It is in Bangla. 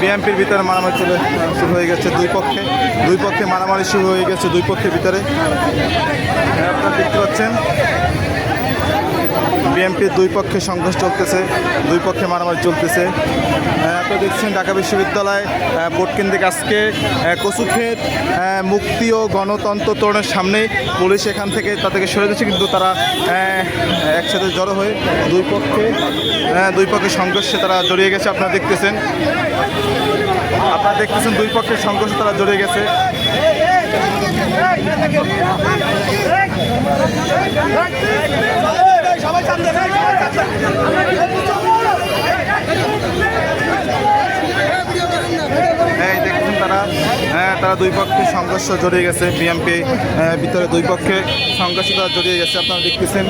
বিএমপির ভিতরে মারামারি চলে শুরু হয়ে গেছে দুই পক্ষে। দুই পক্ষে মারামারি শুরু হয়ে গেছে দুই পক্ষের ভিতরে। হ্যাঁ, আপনারা দেখতে পাচ্ছেন। বিএমপির দুই পক্ষে সংঘর্ষ চলতেছে দুই পক্ষে মারামারি চলতেছে। হ্যাঁ, আপনারা দেখছেন ঢাকা বিশ্ববিদ্যালয় আহ, ভোট কেন্দ্রিক আজকে কচুক্ষেত মুক্তি ও গণতন্ত্র তরুণের সামনে পুলিশ এখান থেকে তাদেরকে সরে দিচ্ছে কিন্তু তারা একসাথে জড়ো হয়ে দুই পক্ষে দুই পক্ষে সংঘর্ষে তারা জড়িয়ে গেছে আপনারা দেখতেছেন। আপনারা দেখতেছেন দুই পক্ষের সংঘর্ষে তারা জড়িয়ে গেছে। দেখছেন তারা হ্যাঁ তারা দুই পক্ষে সংঘর্ষ জড়িয়ে গেছে। বিএমপি ভিতরে দুই পক্ষে সংঘর্ষ জড়িয়ে গেছে। আপনারা দেখতেছেন